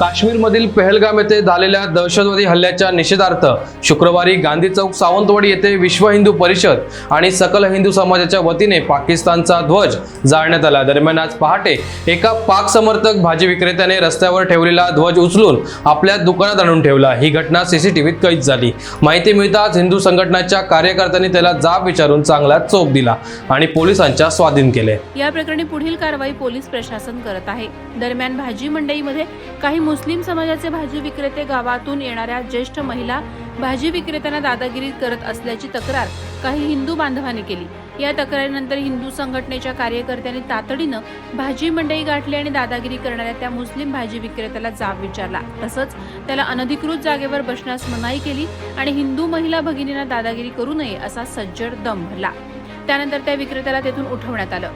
काश्मीरमधील पहलगाम येथे झालेल्या दहशतवादी हल्ल्याच्या निषेधार्थ शुक्रवारी गांधी चौक सावंतवाडी येथे विश्व हिंदू परिषद आणि सकल हिंदू समाजाच्या वतीने पाकिस्तानचा ध्वज जाळण्यात आला. दरम्यान आज पहाटे एका पाक समर्थक भाजी विक्रेत्याने रस्त्यावर ठेवलेला ध्वज उचलून आपल्या दुकानात आणून ठेवला. ही घटना सीसीटीव्हीत कैद झाली. माहिती मिळताच हिंदू संघटनाच्या कार्यकर्त्यांनी त्याला जाब विचारून चांगला चोप दिला आणि पोलिसांच्या स्वाधीन केले. या प्रकरणी पुढील कारवाई पोलीस प्रशासन करत आहे. दरम्यान भाजी मंडईमध्ये काही मुस्लिम समाजाचे भाजी विक्रेते गावातून येणाऱ्या ज्येष्ठ महिला भाजी विक्रेत्यांना दादागिरी करत असल्याची तक्रार काही हिंदू बांधवांनी केली. या तक्रारीनंतर हिंदू संघटनेच्या कार्यकर्त्यांनी तातडीनं भाजी मंडई गाठली आणि दादागिरी करणाऱ्या त्या मुस्लिम भाजी विक्रेत्याला जाब विचारला. तसंच त्याला अनधिकृत जागेवर बसण्यास मनाई केली आणि हिंदू महिला भगिनींना दादागिरी करू नये असा सज्जड दम भरला. त्यानंतर त्या विक्रेत्याला तेथून उठवण्यात आलं.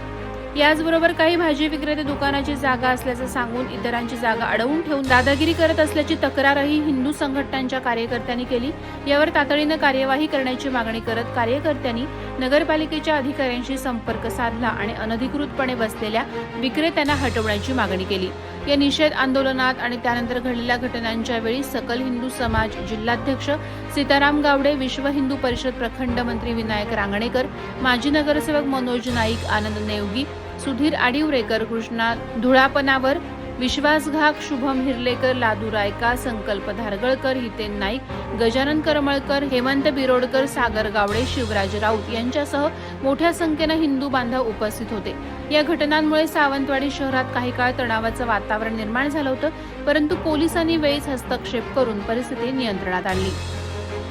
याचबरोबर काही भाजी विक्रेते दुकानाची जागा असल्याचं सांगून इतरांची जागा अडवून ठेवून दादागिरी करत असल्याची तक्रारही हिंदू संघटनांच्या कार्यकर्त्यांनी केली. यावर तातडीनं कार्यवाही करण्याची मागणी करत कार्यकर्त्यांनी नगरपालिकेच्या अधिकाऱ्यांशी संपर्क साधला आणि अनधिकृतपणे बसलेल्या विक्रेत्यांना हटवण्याची मागणी केली. या निषेध आंदोलनात आणि त्यानंतर घडलेल्या घटनांच्या वेळी सकल हिंदू समाज जिल्हाध्यक्ष सीताराम गावडे विश्व हिंदू परिषद प्रखंड मंत्री विनायक रांगणेकर माजी नगरसेवक मनोज नाईक आनंद नेवगी सुधीर आडिवरेकर कृष्णा धुळापनावर विश्वासघाक शुभम हिरलेकर लादू रायका संकल्प धारगळकर हितेन नाईक गजानन करमळकर हेमंत बिरोडकर सागर गावडे शिवराज राऊत यांच्यासह मोठ्या संख्येनं हिंदू बांधव उपस्थित होते. या घटनांमुळे सावंतवाडी शहरात काही काळ तणावाचं वातावरण निर्माण झालं होतं परंतु पोलिसांनी वेळीच हस्तक्षेप करून परिस्थिती नियंत्रणात आणली.